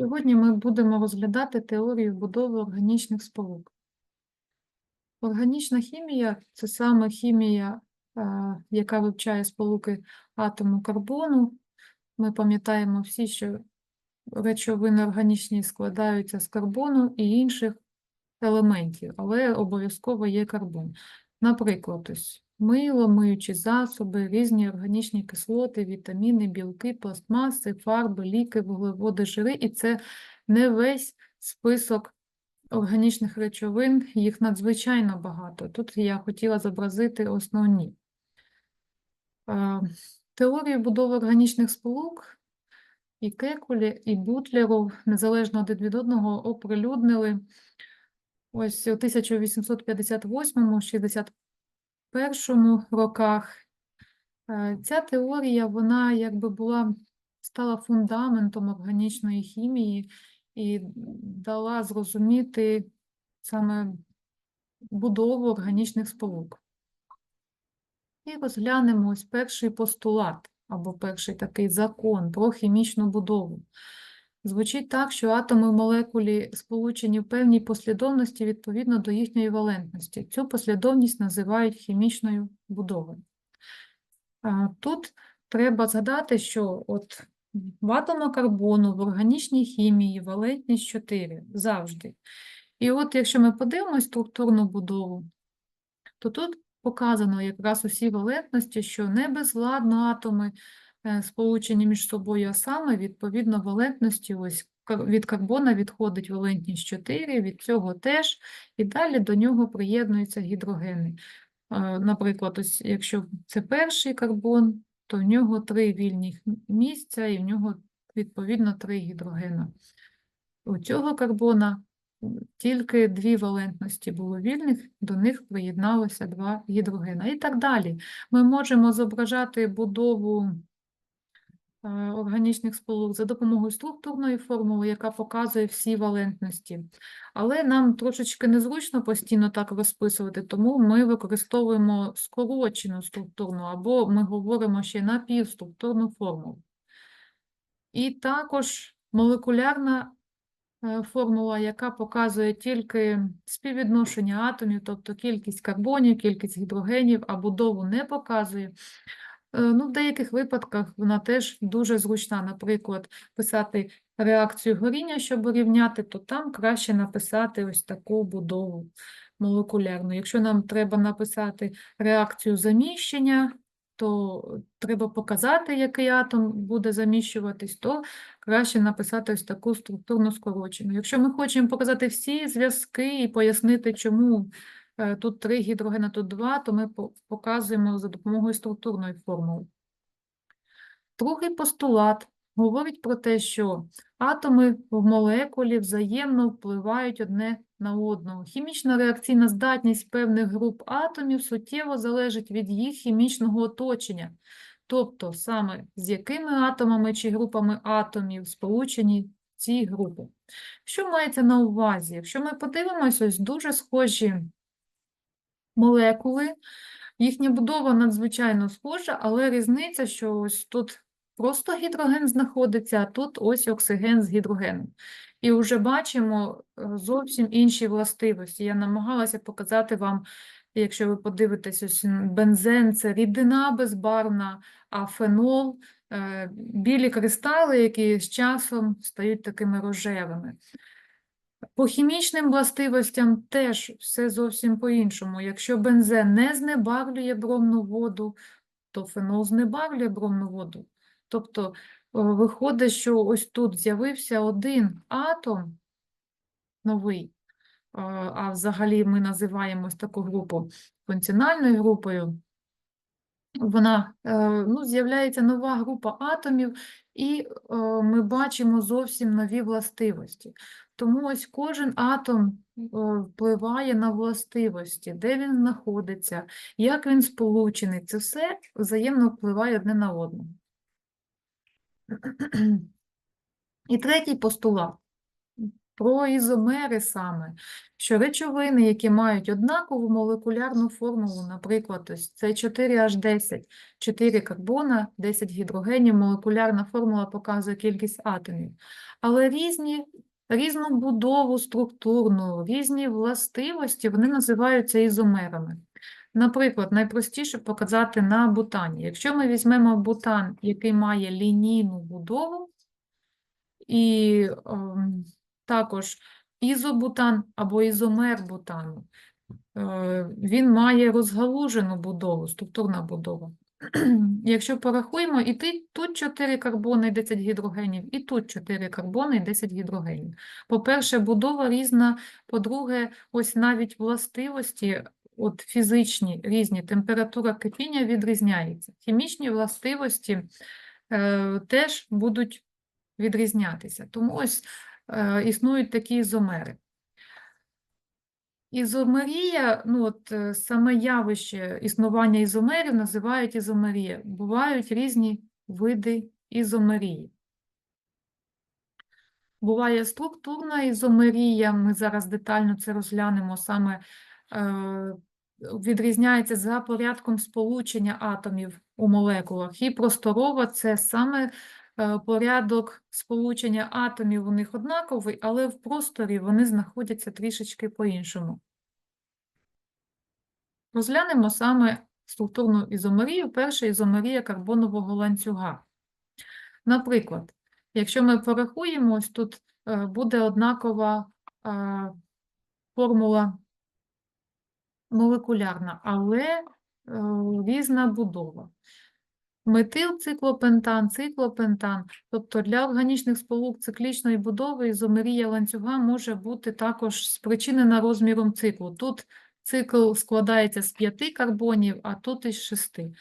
Сьогодні ми будемо розглядати теорію будови органічних сполук. Органічна хімія це саме хімія, е, яка вивчає сполуки атому карбону. Ми пам'ятаємо всі, що речовини органічні складаються з карбону і інших елементів, але обов'язково є карбон. Наприклад, ось мило, миючі засоби, різні органічні кислоти, вітаміни, білки, пластмаси, фарби, ліки, вуглеводи, жири. І це не весь список органічних речовин, їх надзвичайно багато. Тут я хотіла зобразити основні. Е, Теорію будови органічних сполук і Кекулі, і Бутлеров, незалежно один від одного, оприлюднили ось у 1858-61 роках. Е, Ця теорія, вона якби була, стала фундаментом органічної хімії і дала зрозуміти саме будову органічних сполук. І розглянемо ось перший постулат або перший такий закон про хімічну будову. Звучить так, що атоми в молекулі сполучені в певній послідовності відповідно до їхньої валентності. Цю послідовність називають хімічною будовою. Тут треба згадати, що от в атома карбону в органічній хімії валентність 4 завжди. І от якщо ми подивимось структурну будову, то тут показано якраз усі валентності, що не безладно атоми сполучені між собою, а саме відповідно валентності, ось від карбона відходить валентність 4, від цього теж, і далі до нього приєднуються гідрогени. Е, Наприклад, ось якщо це перший карбон, то в нього три вільних м- місця, і в нього відповідно три гідрогена. У цього карбона тільки дві валентності було вільних, до них приєдналося два гідрогена і так далі. Ми можемо зображати будову е, органічних сполук за допомогою структурної формули, яка показує всі валентності. Але нам трошечки незручно постійно так розписувати, тому ми використовуємо скорочену структурну, або ми говоримо ще напівструктурну формулу. І також молекулярна е, формула, яка показує тільки співвідношення атомів, тобто кількість карбонів, кількість гідрогенів, а будову не показує. Е, Ну, в деяких випадках вона теж дуже зручна. Наприклад, писати реакцію горіння, щоб урівняти, то там краще написати ось таку будову молекулярну. Якщо нам треба написати реакцію заміщення, то треба показати, який атом буде заміщуватись, то краще написати ось таку структурно скорочену. Якщо ми хочемо показати всі зв'язки і пояснити, чому тут три гідрогена, тут два, то ми показуємо за допомогою структурної формули. Другий постулат говорить про те, що атоми в молекулі взаємно впливають одне на одного. Хімічна реакційна здатність певних груп атомів суттєво залежить від їх хімічного оточення, тобто саме з якими атомами чи групами атомів сполучені ці групи. Що мається на увазі? Якщо ми подивимося, ось дуже схожі молекули, їхня будова надзвичайно схожа, але різниця, що ось тут просто гідроген знаходиться, а тут ось оксиген з гідрогеном. І вже бачимо е, зовсім інші властивості. Я намагалася показати вам, якщо ви подивитесь, ось бензен це рідина безбарвна, а фенол е, білі кристали, які з часом стають такими рожевими. По хімічним властивостям теж все зовсім по-іншому. Якщо бензен не знебавлює бромну воду, то фенол знебавлює бромну воду. Тобто виходить, що ось тут з'явився один атом новий, а, а взагалі ми називаємо ось таку групу функціональною групою. Вона е, ну, з'являється нова група атомів, і е, ми бачимо зовсім нові властивості. Тому ось кожен атом впливає на властивості, де він знаходиться, як він сполучений. Це все взаємно впливає одне на одного. І третій постулат. про ізомери саме, що речовини, які мають однакову молекулярну формулу, наприклад, ось це 4H10, 4 карбона, 10 гідрогенів, молекулярна формула показує кількість атомів, але різні, різну будову структурну, різні властивості, вони називаються ізомерами. Наприклад, найпростіше показати на бутані. Якщо ми візьмемо бутан, який має лінійну будову, і ем, також ізобутан або ізомер бутану, е, він має розгалужену будову, структурна будова. Якщо порахуємо, і тут 4 карбони і 10 гідрогенів, і тут 4 карбони і 10 гідрогенів. По-перше, будова різна, по-друге, ось навіть властивості, от фізичні різні, температура кипіння відрізняється. Хімічні властивості е, теж будуть відрізнятися. Тому ось е, існують такі ізомери. Ізомерія, ну от е, саме явище існування ізомерів називають ізомерія. Бувають різні види ізомерії. Буває структурна ізомерія, ми зараз детально це розглянемо, саме е, відрізняється за порядком сполучення атомів у молекулах. І просторова це саме порядок сполучення атомів у них однаковий, але в просторі вони знаходяться трішечки по-іншому. Розглянемо саме структурну ізомерію. Перша ізомерія карбонового ланцюга. Наприклад, якщо ми порахуємо, ось тут е, буде однакова е, формула молекулярна, але е, різна будова. Метилциклопентан, циклопентан, тобто для органічних сполук циклічної будови ізомерія ланцюга може бути також спричинена розміром циклу. Тут цикл складається з п'яти карбонів, а тут із шести.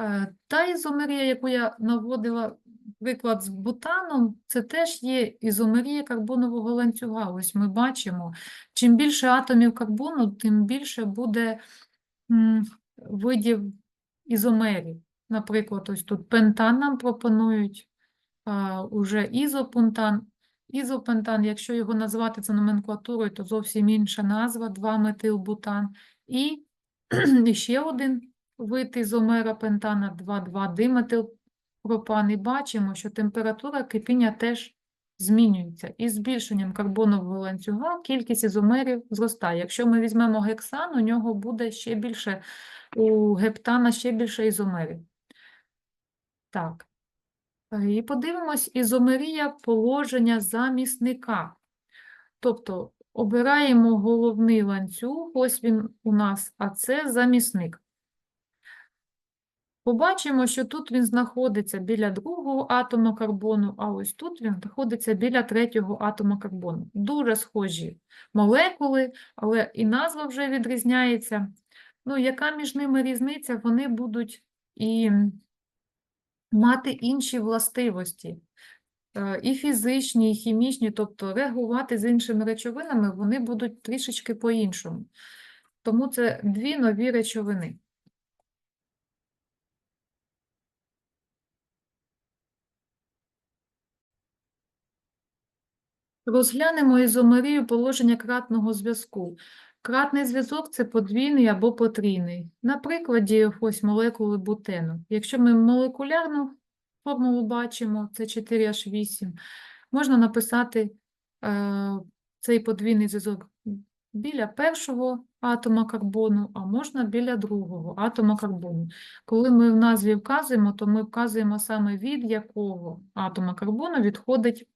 Е, Та ізомерія, яку я наводила, приклад з бутаном, це теж є ізомерія карбонового ланцюга. Ось ми бачимо, чим більше атомів карбону, тим більше буде видів ізомерів. Наприклад, ось тут пентан нам пропонують, а, уже ізопентан. Ізопентан, якщо його назвати за номенклатурою, то зовсім інша назва 2-метилбутан. І ще один вид ізомера пентана 2,2-диметилпропан. І бачимо, що температура кипіння теж змінюється. І збільшенням карбонового ланцюга кількість ізомерів зростає. Якщо ми візьмемо гексан, у нього буде ще більше, у гептана ще більше ізомерів. Так. І подивимось ізомерія положення замісника. Тобто обираємо головний ланцюг, ось він у нас, а це замісник. Побачимо, що тут він знаходиться біля другого атома карбону, а ось тут він знаходиться біля третього атома карбону. Дуже схожі молекули, але і назва вже відрізняється. Ну, яка між ними різниця? Вони будуть і мати інші властивості. Е, І фізичні, і хімічні, тобто реагувати з іншими речовинами, вони будуть трішечки по-іншому. Тому це дві нові речовини. Розглянемо ізомерію положення кратного зв'язку. Кратний зв'язок – це подвійний або потрійний. На прикладі ось молекули бутену. Якщо ми молекулярну формулу бачимо, це 4H8, можна написати е, цей подвійний зв'язок біля першого атома карбону, а можна біля другого атома карбону. Коли ми в назві вказуємо, то ми вказуємо саме від якого атома карбону відходить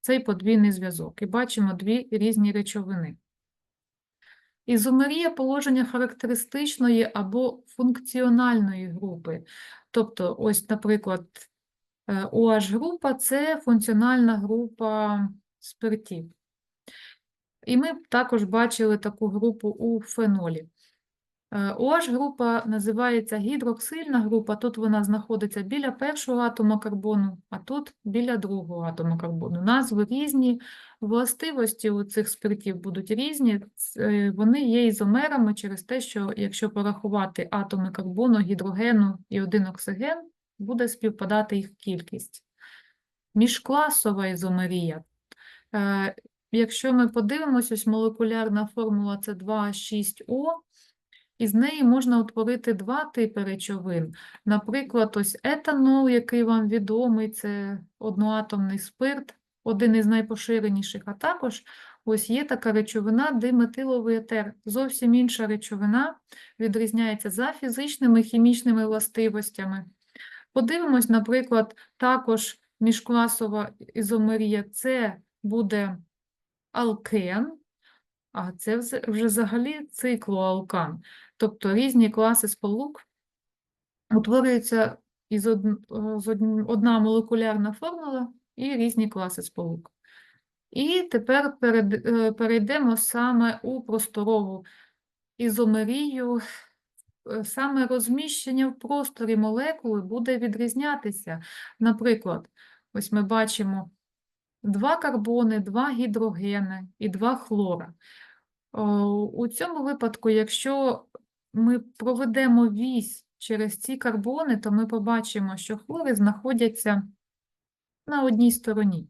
цей подвійний зв'язок. І бачимо дві різні речовини. Ізомерія положення характеристичної або функціональної групи. Тобто, ось, наприклад, OH-група – це функціональна група спиртів. І ми також бачили таку групу у фенолі. OH-група називається гідроксильна група, тут вона знаходиться біля першого атома карбону, а тут біля другого атома карбону. Назви різні, властивості у цих спиртів будуть різні, вони є ізомерами через те, що якщо порахувати атоми карбону, гідрогену і один оксиген, буде співпадати їх кількість. Міжкласова ізомерія. Е, якщо ми подивимося, ось молекулярна формула це 2,6О, і з неї можна утворити два типи речовин. Наприклад, ось етанол, який вам відомий, це одноатомний спирт, один із найпоширеніших, а також ось є така речовина диметиловий етер. Зовсім інша речовина, відрізняється за фізичними хімічними властивостями. Подивимось, наприклад, також міжкласова ізомерія це буде алкен, а це вже взагалі циклоалкан. Тобто різні класи сполук утворюються із од... е, з одн- одна молекулярна формула і різні класи сполук. І тепер е, перейдемо саме у просторову ізомерію. Е, Саме розміщення в просторі молекули буде відрізнятися. Наприклад, ось ми бачимо два карбони, два гідрогени і два хлора. У цьому випадку, якщо ми проведемо вісь через ці карбони, то ми побачимо, що хлори знаходяться на одній стороні.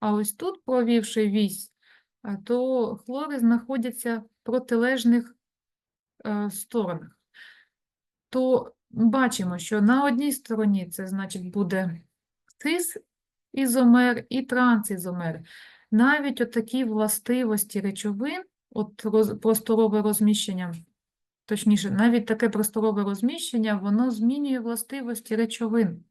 А ось тут, провівши вісь, е, то хлори знаходяться в протилежних е, сторонах. То бачимо, що на одній стороні це значить буде цис-ізомер і трансізомер. Навіть отакі властивості речовин, от роз, просторове розміщення, точніше, навіть таке просторове розміщення, воно змінює властивості речовин.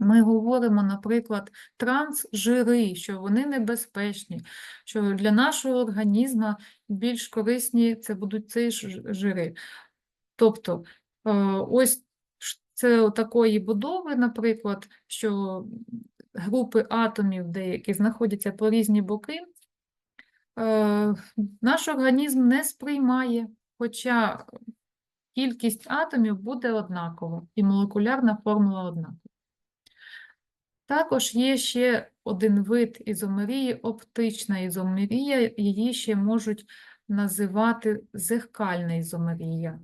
Ми говоримо, наприклад, трансжири, що вони небезпечні, що для нашого організму більш корисні це будуть ці жири. Тобто, е, ось це такої будови, наприклад, що групи атомів деякі знаходяться по різні боки, е, наш організм не сприймає, хоча кількість атомів буде однакова і молекулярна формула однакова. Також є ще один вид ізомерії, оптична ізомерія, її ще можуть називати зеркальна ізомерія.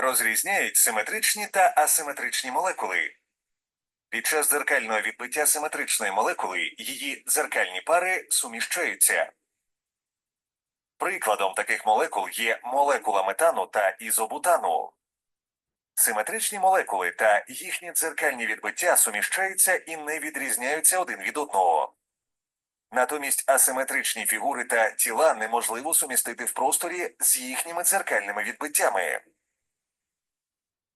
Розрізняють симетричні та асиметричні молекули. Під час дзеркального відбиття симетричної молекули її дзеркальні пари суміщаються. Прикладом таких молекул є молекула метану та ізобутану. Симетричні молекули та їхні дзеркальні відбиття суміщаються і не відрізняються один від одного. Натомість асиметричні фігури та тіла неможливо сумістити в просторі з їхніми дзеркальними відбиттями.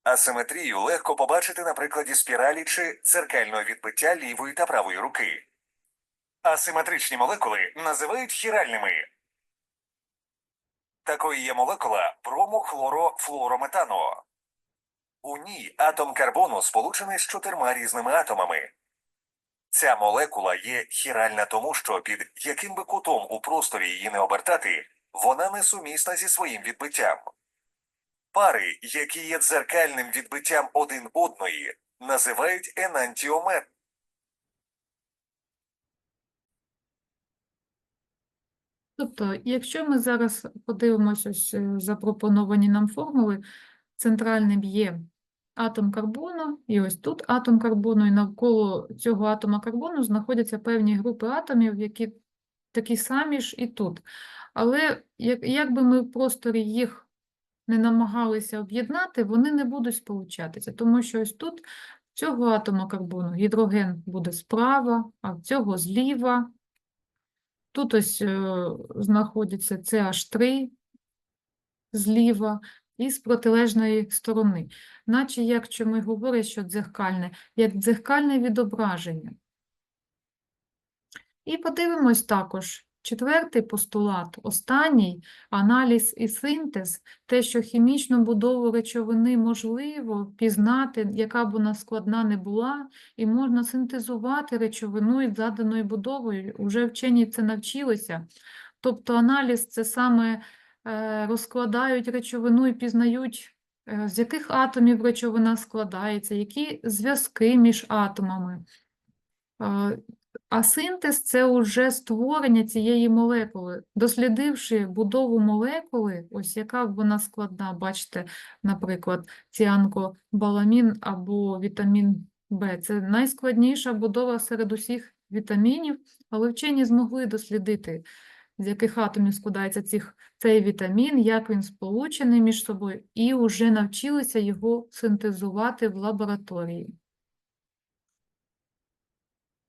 Асиметрію легко побачити на прикладі спіралі чи дзеркального відбиття лівої та правої руки. Асиметричні молекули називають хіральними. Такою є молекула промохлорофлуорометану. У ній атом карбону сполучений з чотирма різними атомами. Ця молекула є хіральна тому, що під яким би кутом у просторі її не обертати, вона несумісна зі своїм відбиттям. Пари, які є дзеркальним відбиттям один одної, називають енантіометр. Тобто, якщо ми зараз подивимося е, запропоновані нам формули, центральним є атом карбону, і ось тут атом карбону, і навколо цього атома карбону знаходяться певні групи атомів, які такі самі ж і тут. Але як, як би ми в просторі їх не намагалися об'єднати, вони не будуть сполучатися, тому що ось тут цього атома карбону гідроген буде справа, а цього зліва. Тут ось е, знаходиться CH3 зліва і з протилежної сторони. Наче як чому говорять, що дзеркальне, як дзеркальне відображення. І подивимось також четвертий постулат, останній аналіз і синтез, те, що хімічну будову речовини можливо пізнати, яка б вона складна не була, і можна синтезувати речовину із заданою будовою. Уже вчені це навчилися. Тобто аналіз це саме е, розкладають речовину і пізнають, е, з яких атомів речовина складається, які зв'язки між атомами. А синтез це вже створення цієї молекули. Дослідивши будову молекули, ось яка вона складна, бачите, наприклад, ціанкобаламін або вітамін Б. Це найскладніша будова серед усіх вітамінів, але вчені змогли дослідити, з яких атомів складається цих, цей вітамін, як він сполучений між собою, і вже навчилися його синтезувати в лабораторії.